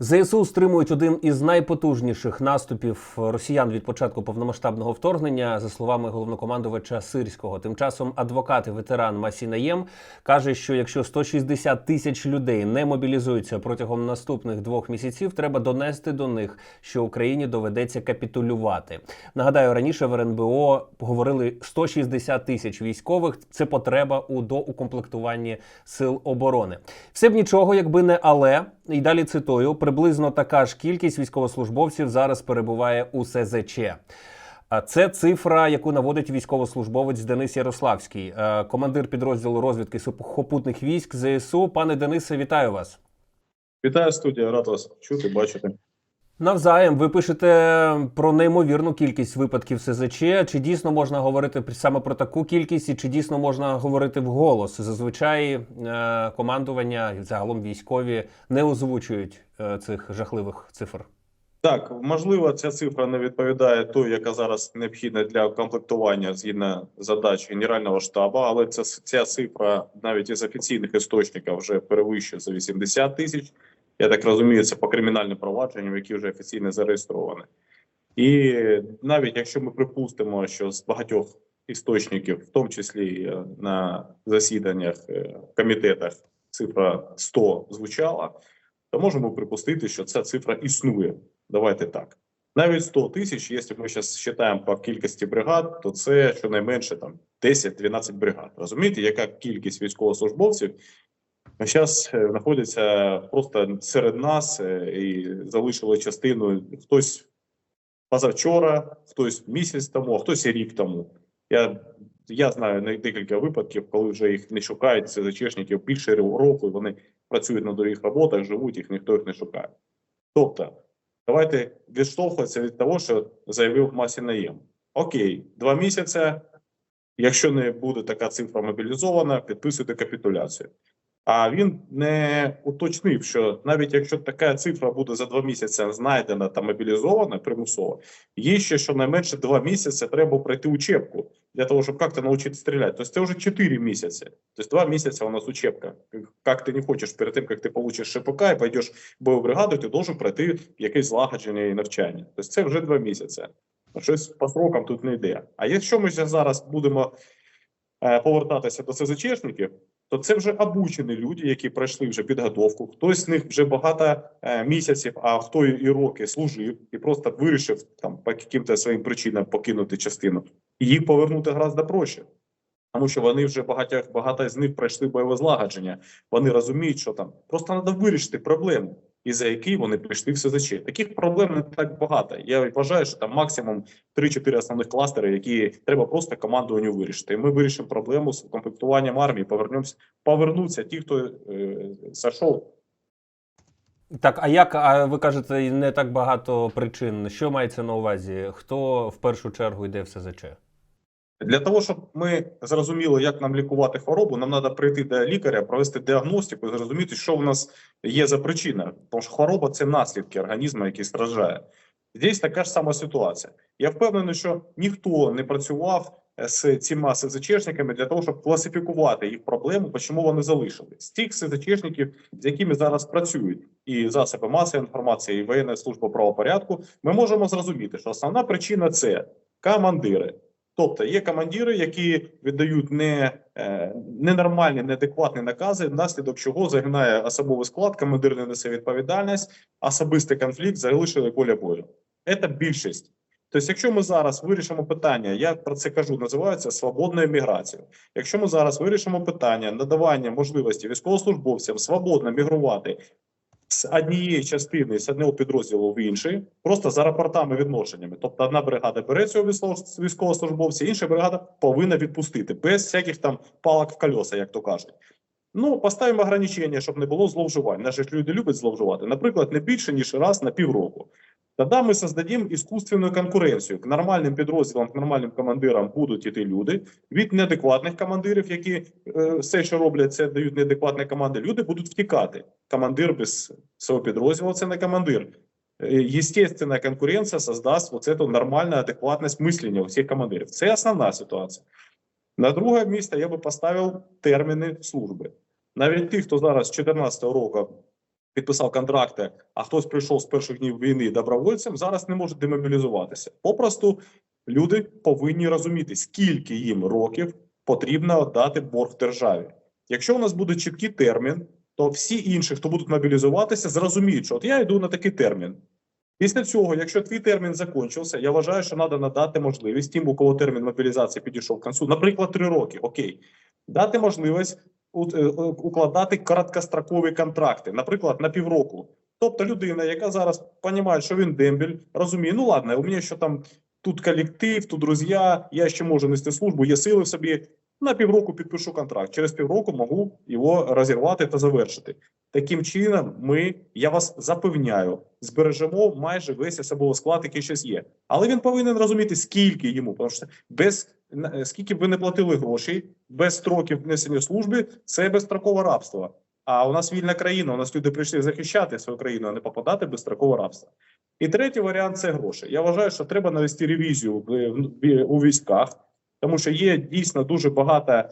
ЗСУ стримують один із найпотужніших наступів росіян від початку повномасштабного вторгнення, за словами головнокомандувача Сирського. Тим часом адвокат і ветеран Масінаєм каже, що якщо 160 тисяч людей не мобілізуються протягом наступних двох місяців, треба донести до них, що Україні доведеться капітулювати. Нагадаю, раніше в РНБО говорили 160 тисяч військових. Це потреба у доукомплектуванні сил оборони. Все б нічого, якби не але. І далі цитую: приблизно така ж кількість військовослужбовців зараз перебуває у СЗЧ. А Це цифра, яку наводить військовослужбовець Денис Ярославський, е, командир підрозділу розвідки сухопутних військ ЗСУ. Пане Денисе, вітаю вас. Вітаю студія, рад вас чути, бачити. Навзаєм ви пишете про неймовірну кількість випадків СЗЧ. Чи дійсно можна говорити саме про таку кількість, і чи дійсно можна говорити вголос? Зазвичай е, командування і загалом військові не озвучують е, цих жахливих цифр. Так, можливо, ця цифра не відповідає той, яка зараз необхідна для комплектування згідно задач Генерального штабу, але ця, ця цифра навіть із офіційних істочників вже перевищує за 80 тисяч. Я так розумію, це по кримінальним провадженням, які вже офіційно зареєстровані. І навіть якщо ми припустимо, що з багатьох істочників, в тому числі е, на засіданнях е, комітетах, цифра 100 звучала, то можемо припустити, що ця цифра існує. Давайте так. Навіть 100 тисяч, якщо ми зараз вважаємо по кількості бригад, то це щонайменше там 10-12 бригад. Розумієте, яка кількість військовослужбовців зараз знаходиться просто серед нас е, і залишили частину хтось позавчора, хтось місяць тому, а хтось рік тому. Я, я знаю декілька випадків, коли вже їх не шукають це зачешників більше року. і Вони працюють на других роботах, живуть їх, ніхто їх не шукає. Тобто, давайте відштовхуватися від того, що заявив Масінаєм. Окей, два місяці. Якщо не буде така цифра мобілізована, підписуйте капітуляцію. А він не уточнив, що навіть якщо така цифра буде за два місяці знайдена та мобілізована примусово, є ще щонайменше два місяці треба пройти учебку для того, щоб як-то навчитися стріляти. Тобто це вже 4 місяці. Тобто два місяці у нас учебка. Як ти не хочеш перед тим, як ти получиш ШПК і пойдеш в бойову бригаду, ти должен пройти якесь злагодження і навчання. Тобто це вже два місяці. Щось по срокам тут не йде. А якщо ми зараз будемо е, повертатися до СЗЧшників, то це вже обучені люди, які пройшли вже підготовку. Хтось з них вже багато е, місяців, а хто і роки служив і просто вирішив там по яким-то своїм причинам покинути частину, і їх повернути гораздо проще. Тому що вони вже багато, багато з них пройшли бойове злагодження. Вони розуміють, що там просто треба вирішити проблему, і за які вони прийшли в СЗЧ. Таких проблем не так багато. Я вважаю, що там максимум 3-4 основних кластери, які треба просто командуванню вирішити. І ми вирішимо проблему з комплектуванням армії. Повернемося, повернуться ті, хто е, зайшов. Так, а як а ви кажете, не так багато причин? Що мається на увазі? Хто в першу чергу йде в СЗЧ? Для того, щоб ми зрозуміли, як нам лікувати хворобу, нам треба прийти до лікаря, провести діагностику і зрозуміти, що в нас є за причина. Тому що хвороба це наслідки організму, який страждає. Здесь така ж сама ситуація. Я впевнений, що ніхто не працював е, з цими СЗЧшниками для того, щоб класифікувати їх проблему, чому вони залишились. З тих СЗЧшників, з якими зараз працюють і засоби масової інформації, і воєнна служба правопорядку, ми можемо зрозуміти, що основна причина це командири. Тобто є командири, які віддають не, е, ненормальні, неадекватні накази, внаслідок чого загинає особовий склад, командир не несе відповідальність, особистий конфлікт залишили поля бою. Це більшість. Тобто, якщо ми зараз вирішимо питання, я про це кажу, називається свободною міграцією. Якщо ми зараз вирішимо питання надавання можливості військовослужбовцям свободно мігрувати з однієї частини з одного підрозділу в інший, просто за рапортами відношеннями. Тобто, одна бригада бере цього військово- військовослужбовця, інша бригада повинна відпустити без всяких там палок в колеса, як то кажуть. Ну, поставимо ограничення, щоб не було зловживань. Наші ж люди люблять зловживати. Наприклад, не більше ніж раз на півроку. Тоді ми создадим іскусственну конкуренцію. К нормальним підрозділам, к нормальним командирам будуть іти люди. Від неадекватних командирів, які е, все, що роблять, це дають неадекватні команди. Люди будуть втікати. Командир без свого підрозділу це не командир. Е, Естественна конкуренція создасть вот эту нормальну адекватність мислення у всіх командирів. Це основна ситуація. На друге місце я би поставив терміни служби. Навіть ті, хто зараз з 2014 року підписав контракти, а хтось прийшов з перших днів війни добровольцем, зараз не може демобілізуватися. Попросту люди повинні розуміти, скільки їм років потрібно дати борг державі. Якщо у нас буде чіткий термін, то всі інші, хто будуть мобілізуватися, зрозуміють, що от я йду на такий термін. Після цього, якщо твій термін закінчився, я вважаю, що треба надати можливість тим, у кого термін мобілізації підійшов к концу, наприклад, три роки, окей, дати можливість укладати короткострокові контракти, наприклад, на півроку. Тобто людина, яка зараз розуміє, що він дембель, розуміє, ну ладно, у мене що там тут колектив, тут друзі, я ще можу нести службу, є сили в собі. На півроку підпишу контракт. Через півроку можу його розірвати та завершити. Таким чином, ми, я вас запевняю, збережемо майже весь особовий склад, який щось є. Але він повинен розуміти, скільки йому, тому що без на- скільки б ви не платили грошей, без строків внесення служби, це безстрокове рабство. А у нас вільна країна, у нас люди прийшли захищати свою країну, а не попадати в безстрокове рабство. І третій варіант це гроші. Я вважаю, що треба навести ревізію у військах, тому що є дійсно дуже багато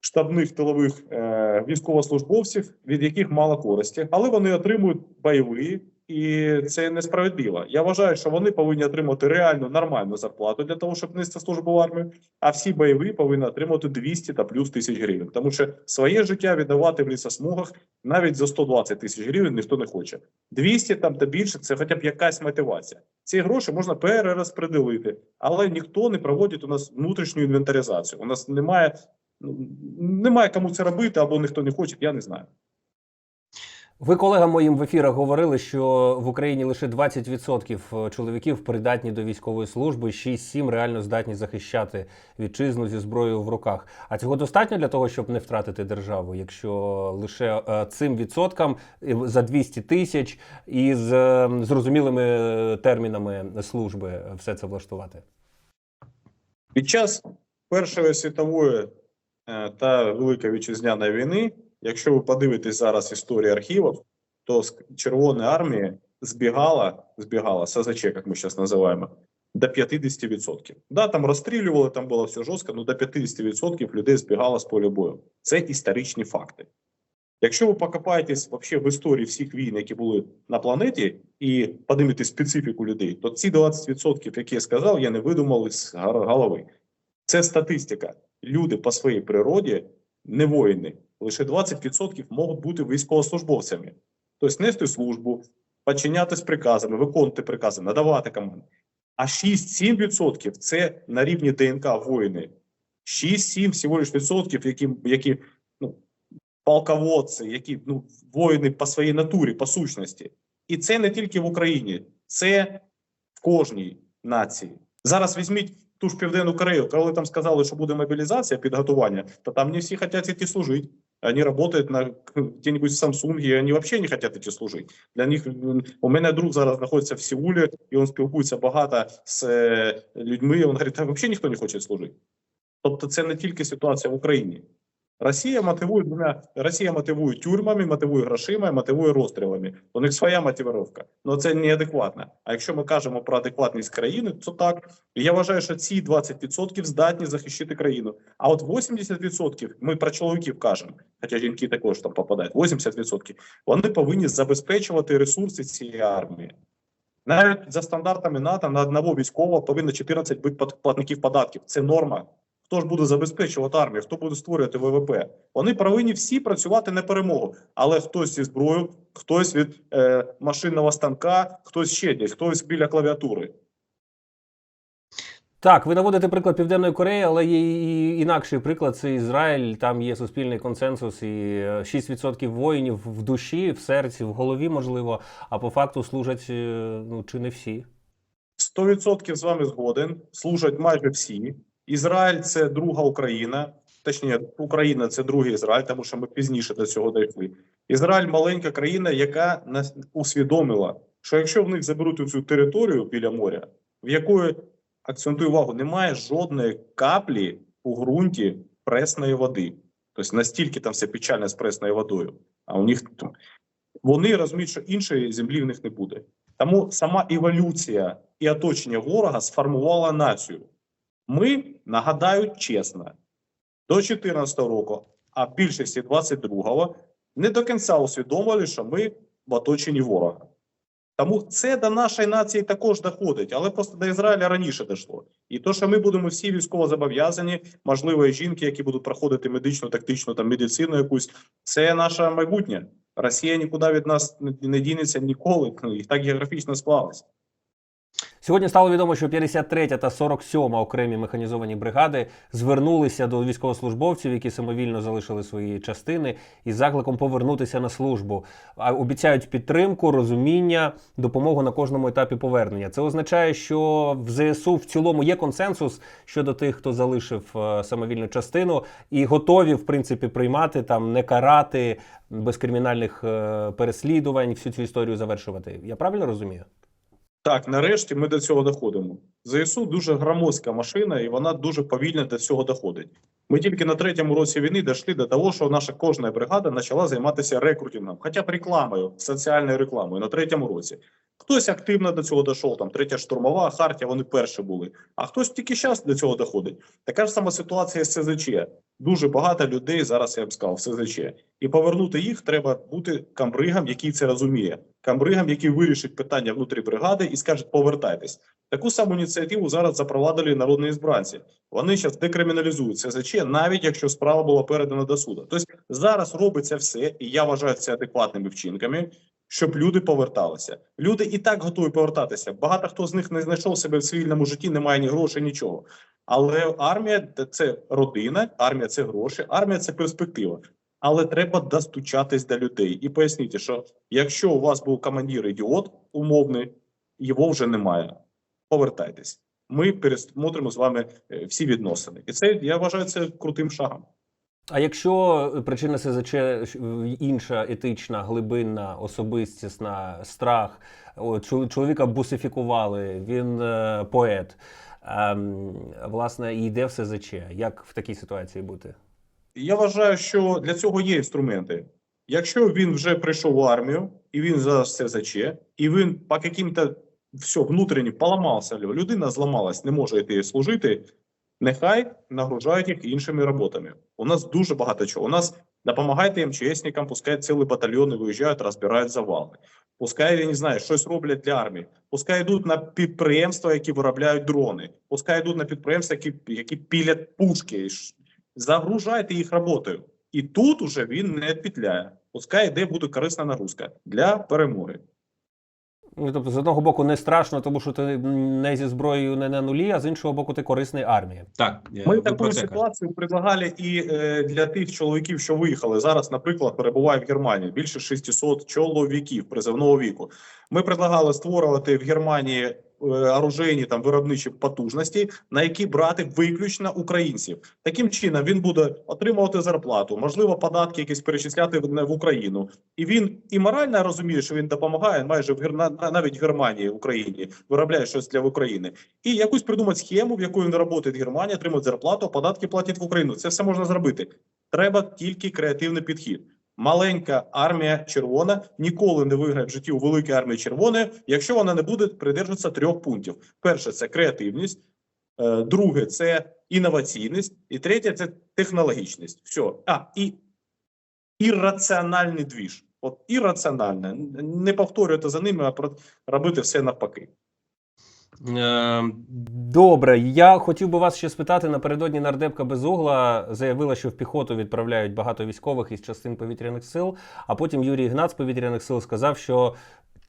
штабних тилових е, військовослужбовців, від яких мало користі, але вони отримують бойові, і це несправедливо. Я вважаю, що вони повинні отримати реальну нормальну зарплату для того, щоб нести службу в армію. А всі бойові повинні отримати 200 та плюс тисяч гривень, тому що своє життя віддавати в лісосмугах навіть за 120 тисяч гривень ніхто не хоче. 200 там та більше це хоча б якась мотивація. Ці гроші можна перерозпределити, але ніхто не проводить у нас внутрішню інвентаризацію. У нас немає ну, немає кому це робити, або ніхто не хоче, я не знаю. Ви колегам моїм в ефірах говорили, що в Україні лише 20% чоловіків придатні до військової служби, 6-7 реально здатні захищати вітчизну зі зброєю в руках. А цього достатньо для того, щоб не втратити державу, якщо лише е, цим відсоткам е, за 200 тисяч і з е, зрозумілими е, термінами служби все це влаштувати. Під час Першої світової е, та Великої вітчизняної війни, якщо ви подивитесь зараз історію архівів, то з Червоної армії збігала, збігала СЗЧ, як ми зараз називаємо, до 50%. Да, там розстрілювали, там було все жорстко, але до 50% людей збігало з поля бою. Це історичні факти. Якщо ви покопаєтесь вообще в історії всіх війн, які були на планеті, і подивитесь специфіку людей, то ці 20%, які я сказав, я не видумав з голови. Це статистика. Люди по своїй природі не воїни. Лише 20% можуть бути військовослужбовцями. Тобто нести службу, підчинятись приказами, виконувати прикази, надавати команди. А 6-7% це на рівні ДНК воїни. 6-7 всього лиш відсотків, які, які ну, полководці, які ну, воїни по своїй натурі, по сущності. І це не тільки в Україні, це в кожній нації. Зараз візьміть ту ж Південну Корею, коли там сказали, що буде мобілізація, підготування, то там не всі хочуть йти служити. Они работают на где-нибудь в Samsung, и они вообще не хотят идти служити. Для них у мене друг зараз знаходиться в Сеулі, і він спілкується багато з людьми. людьми. Він говорить, там взагалі ніхто не хоче служити. Тобто, це не тільки ситуація в Україні. Росія мотивує двома Росія мотивує тюрмами, мотивує грошима, мотивує розстрілами. У них своя мотивировка. Ну це неадекватно. А якщо ми кажемо про адекватність країни, то так. І я вважаю, що ці 20% здатні захищати країну. А от 80% ми про чоловіків кажемо, хоча жінки також там попадають. 80% вони повинні забезпечувати ресурси цієї армії. Навіть за стандартами НАТО на одного військового повинно 14 бути платників податків. Це норма. Хто ж буде забезпечувати армію, хто буде створювати ВВП? Вони повинні всі працювати на перемогу, але хтось зі зброєю, хтось від е, машинного станка, хтось ще десь, хтось біля клавіатури. Так, ви наводите приклад Південної Кореї, але є і інакший приклад це Ізраїль. Там є суспільний консенсус, і е, 6% воїнів в душі, в серці, в голові, можливо, а по факту служать е, ну чи не всі. 100% з вами згоден. Служать майже всі. Ізраїль це друга Україна. Точніше, Україна це другий Ізраїль, тому що ми пізніше до цього дійшли. Ізраїль маленька країна, яка нас усвідомила, що якщо в них заберуть цю територію біля моря, в якої акцентую увагу, немає жодної каплі у ґрунті пресної води. Тобто настільки там все печально з пресною водою. А у них вони розуміють, що іншої землі в них не буде. Тому сама еволюція і оточення ворога сформувала націю. Ми нагадаю чесно, до 2014 року, а в більшості 22-го, не до кінця усвідомили, що ми в оточенні ворога. Тому це до нашої нації також доходить, але просто до Ізраїля раніше дійшло. І то, що ми будемо всі військово зобов'язані, можливо, і жінки, які будуть проходити медичну, тактичну там медицину якусь, це наше майбутнє. Росія нікуди від нас не- не дінеться ніколи. Ну, і так географічно склалось. Сьогодні стало відомо, що 53 та 47 окремі механізовані бригади звернулися до військовослужбовців, які самовільно залишили свої частини, із закликом повернутися на службу. Обіцяють підтримку, розуміння, допомогу на кожному етапі повернення. Це означає, що в ЗСУ в цілому є консенсус щодо тих, хто залишив е, самовільну частину, і готові, в принципі, приймати там, не карати без кримінальних е, переслідувань, всю цю історію завершувати. Я правильно розумію? Так, нарешті ми до цього доходимо. ЗСУ дуже громоздка машина, і вона дуже повільно до цього доходить. Ми тільки на третьому році війни дійшли до того, що наша кожна бригада почала займатися рекрутингом, хоча б рекламою, соціальною рекламою на третьому році. Хтось активно до цього дійшов, там третя штурмова, Хартія, вони перші були. А хтось тільки зараз до цього доходить. Така ж сама ситуація з СЗЧ. Дуже багато людей зараз я б сказав в СЗЧ. І повернути їх треба бути камбригам, який це розуміє. Камбригам, який вирішить питання внутрі бригади і скаже, повертайтесь. Таку саму ініціативу зараз запровадили народні збранці. Вони зараз декриміналізують СЗЧ, навіть якщо справа була передана до суду. Тобто зараз робиться все, і я вважаю це адекватними вчинками, щоб люди поверталися. Люди і так готові повертатися. Багато хто з них не знайшов себе в цивільному житті, немає ні грошей, нічого. Але армія це родина, армія це гроші, армія це перспектива. Але треба достучатись до людей і пояснити, що якщо у вас був командир ідіот умовний, його вже немає. Повертайтесь. Ми пересмотримо з вами е, всі відносини, і це я вважаю це крутим шагом. А якщо причина СЗЧ інша етична, глибинна, особистісна, страх, чоловіка бусифікували, він е, поет, ем, власне, і йде в СЗЧ. Як в такій ситуації бути? Я вважаю, що для цього є інструменти. Якщо він вже прийшов в армію, і він зараз заче, і він по каким-то все внутрішньо поламався, людина зламалась, не може йти служити. Нехай нагружають їх іншими роботами. У нас дуже багато чого. У нас допомагайте МЧСникам, пускай цілі батальйони виїжджають, розбирають завали. Пускай я не знаю, щось роблять для армії. Пускай йдуть на підприємства, які виробляють дрони. Пускай йдуть на підприємства, які, які пілять пушки. Загружайте їх роботою. І тут уже він не петляє. Пускай йде буде корисна нагрузка для перемоги. Ну, тобто, з одного боку, не страшно, тому що ти не зі зброєю не на нулі, а з іншого боку, ти корисний армії. Так, Ми таку ситуацію кажу. предлагали і е, для тих чоловіків, що виїхали зараз. Наприклад, перебуває в Германії більше 600 чоловіків призовного віку. Ми предлагали створювати в Германії оружейні там виробничі потужності, на які брати виключно українців. Таким чином він буде отримувати зарплату, можливо, податки якісь перечисляти в, в Україну. І він і морально розуміє, що він допомагає майже в навіть в Германії, Україні, виробляє щось для України і якусь придумати схему, в яку він працює в Германії, отримує зарплату, податки платять в Україну. Це все можна зробити. Треба тільки креативний підхід. Маленька армія червона ніколи не виграє в житті у великій армії червоної, якщо вона не буде придержуватися трьох пунктів: перше це креативність, е, друге це інноваційність, і третє це технологічність. Все. А і ірраціональний двіж. От ірраціональне. Не повторювати за ними, а робити все навпаки. Е, Добре, я хотів би вас ще спитати. Напередодні нардепка Безугла заявила, що в піхоту відправляють багато військових із частин повітряних сил. А потім Юрій Ігнат з повітряних сил сказав, що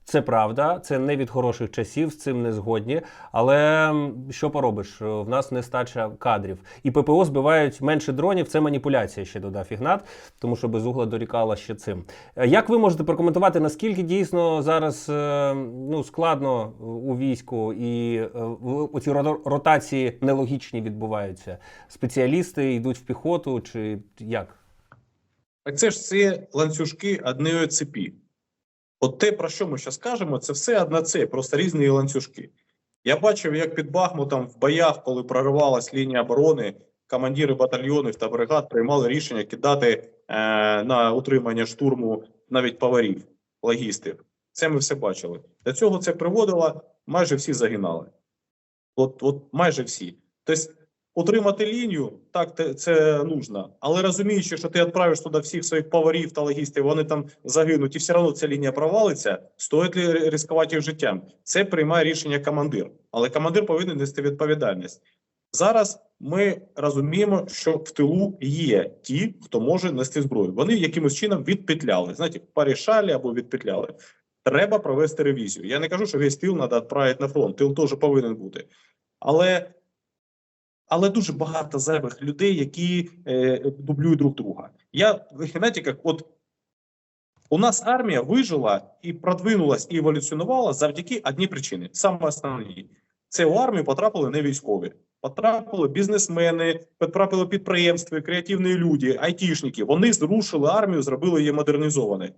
це правда, це не від хороших часів, з цим не згодні. Але що поробиш? В нас нестача кадрів. І ППО збивають менше дронів. Це маніпуляція, ще додав Ігнат, тому що Безугла дорікала ще цим. Е, Як ви можете прокоментувати, наскільки дійсно зараз е, ну, складно у війську і е, оці ротації нелогічні відбуваються? Спеціалісти йдуть в піхоту чи як? Так це ж це ланцюжки однієї цепі. От те, про що ми зараз кажемо, це все одна цепь, просто різні ланцюжки. Я бачив, як під Бахмутом в боях, коли проривалась лінія оборони, командири батальйонів та бригад приймали рішення кидати е, на утримання штурму навіть поварів, логістів. Це ми все бачили. До цього це приводило, майже всі загинали. От, от майже всі. Тобто утримати лінію, так це нужно. Але розуміючи, що ти відправиш туди всіх своїх поварів та логістів, вони там загинуть, і все одно ця лінія провалиться. Стоїть ли ризикувати їх життям? Це приймає рішення командир. Але командир повинен нести відповідальність. Зараз ми розуміємо, що в тилу є ті, хто може нести зброю. Вони якимось чином відпетляли. Знаєте, порішали або відпетляли. Треба провести ревізію. Я не кажу, що весь тил треба відправити на фронт. Тил теж повинен бути. Але, але дуже багато зайвих людей, які е, дублюють друг друга. Я знаєте, як от у нас армія вижила і продвинулась і еволюціонувала завдяки одній причині. Саме основній. Це у армію потрапили не військові. Потрапили бізнесмени, потрапили підприємства, креативні люди, айтішники. Вони зрушили армію, зробили її модернізованою.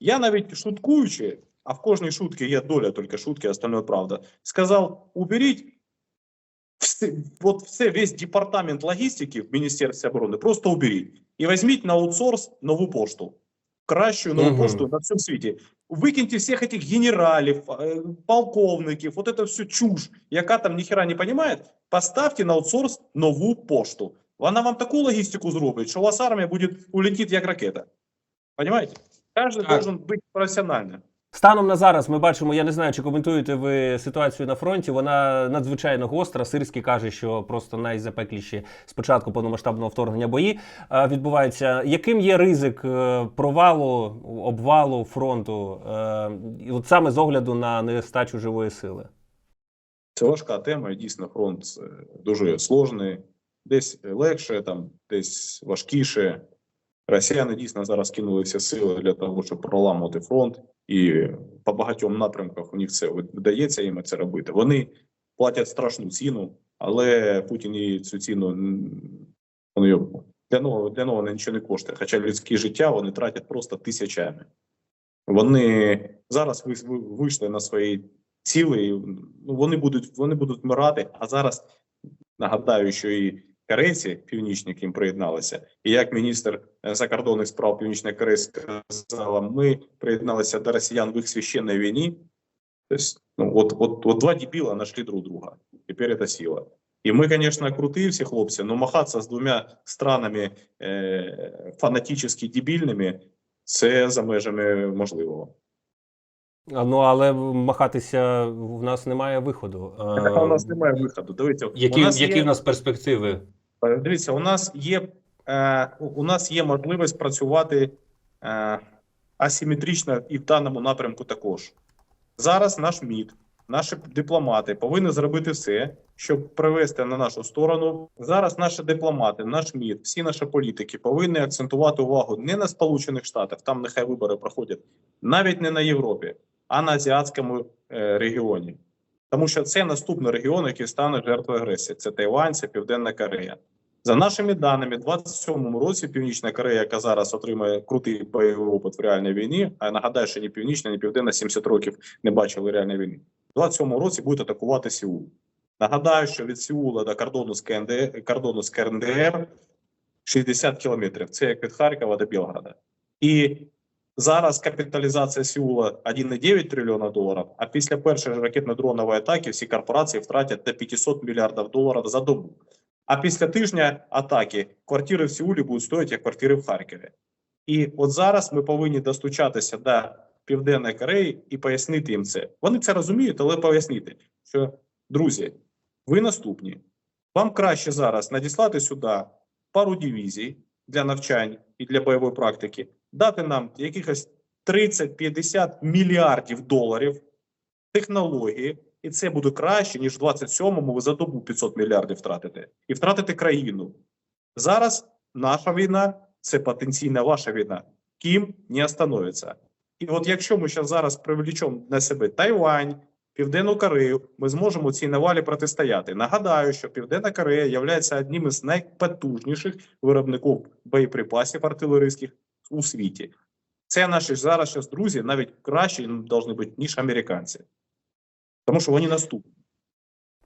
Я навіть шуткуючи, а в кожній шутці є доля тільки шутки, остальное правда. Сказав: уберіть все, от все, весь департамент логістики в Міністерстві оборони, просто уберіть. І візьміть на аутсорс нову пошту. Кращу нову Мгм. пошту на всьому світі. Викиньте всіх этих генералів, е, полковників, от это всю чушь, яка там ніхера не понимає, поставте на аутсорс нову пошту. Вона вам таку логістику зробить, що у вас армія буде улетіти як ракета. Понимаете? Кожен Так. должен бути професіональним. Станом на зараз ми бачимо, я не знаю, чи коментуєте ви ситуацію на фронті. Вона надзвичайно гостра. Сирський каже, що просто найзапекліші спочатку повномасштабного вторгнення бої е, відбуваються. Яким є ризик е, провалу, обвалу фронту, е, от саме з огляду на нестачу живої сили? Це важка тема, дійсно фронт дуже сложний, десь легше, там, десь важкіше. Росіяни дійсно зараз кинули всі сили для того, щоб проламувати фронт, і по багатьом напрямках у них це вдається їм це робити. Вони платять страшну ціну, але Путін і цю ціну його- для нього для нього нічого не коштує. Хоча людське життя вони тратять просто тисячами. Вони зараз ви- ви- вийшли на свої ціли, і, ну, вони будуть вони будуть вмирати. А зараз нагадаю, що і корейці північні к їм приєдналися. І як міністр е, закордонних справ Північної Кореї сказала, ми приєдналися до росіян в їх священній війні. Тобто, ну, от, от, от два дебіла знайшли друг друга. Тепер це сила. І ми, звісно, круті всі хлопці, але махатися з двома странами е, фанатично дебільними це за межами можливого. Ну але махатися в нас немає виходу. Так, у нас немає виходу. Дивіться, Які, у нас які є, в нас перспективи? е, дивіться, у нас є е, у- у нас є можливість працювати е, асиметрично і в даному напрямку також. Зараз наш МІД, наші дипломати повинні зробити все, щоб привести на нашу сторону. Зараз наші дипломати, наш МІД, всі наші політики повинні акцентувати увагу не на Сполучених Штатах, там нехай вибори проходять, навіть не на Європі, а на азіатському е, регіоні. Тому що це наступний регіон, який стане жертвою агресії. Це Тайвань, це Південна Корея. За нашими даними, в 27-му році Північна Корея, яка зараз отримує крутий бойовий опит в реальній війні, а нагадаю, що ні Північна, ні Південна 70 років не бачили реальної війни. В 27-му році буде атакувати Сеул. Нагадаю, що від Сеула до кордону з КНДР, кордону з КНДР 60 кілометрів. Це як від Харкова до Білграда. І зараз капіталізація Сеула 1,9 трильйона доларів, а після першої ракетно-дронової атаки всі корпорації втратять до 500 мільярдів доларів за добу. А після тижня атаки квартири в Сеулі будуть стоїти як квартири в Харкові. І от зараз ми повинні достучатися до Південної Кореї і пояснити їм це. Вони це розуміють, але пояснити, що друзі, ви наступні. Вам краще зараз надіслати сюди пару дивізій для навчань і для бойової практики, дати нам якихось 30-50 мільярдів доларів технології, і це буде краще, ніж в 27-му ви за добу 500 мільярдів втратите. І втратите країну. Зараз наша війна це потенційна ваша війна. Ким не остановиться. І от якщо ми зараз привлічемо на себе Тайвань, Південну Корею, ми зможемо цій навалі протистояти. Нагадаю, що Південна Корея є одним із найпотужніших виробників боєприпасів артилерійських у світі. Це наші зараз друзі навіть кращі повинні бути, ніж американці. Тому що вони наступні.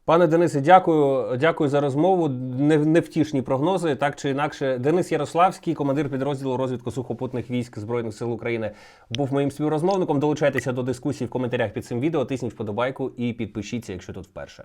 Пане Денисе, дякую, дякую за розмову. Не- Невтішні прогнози. Так чи інакше, Денис Ярославський, командир підрозділу розвідку сухопутних військ Збройних сил України, був моїм співрозмовником. Долучайтеся до дискусії в коментарях під цим відео. Тисніть вподобайку і підпишіться, якщо тут вперше.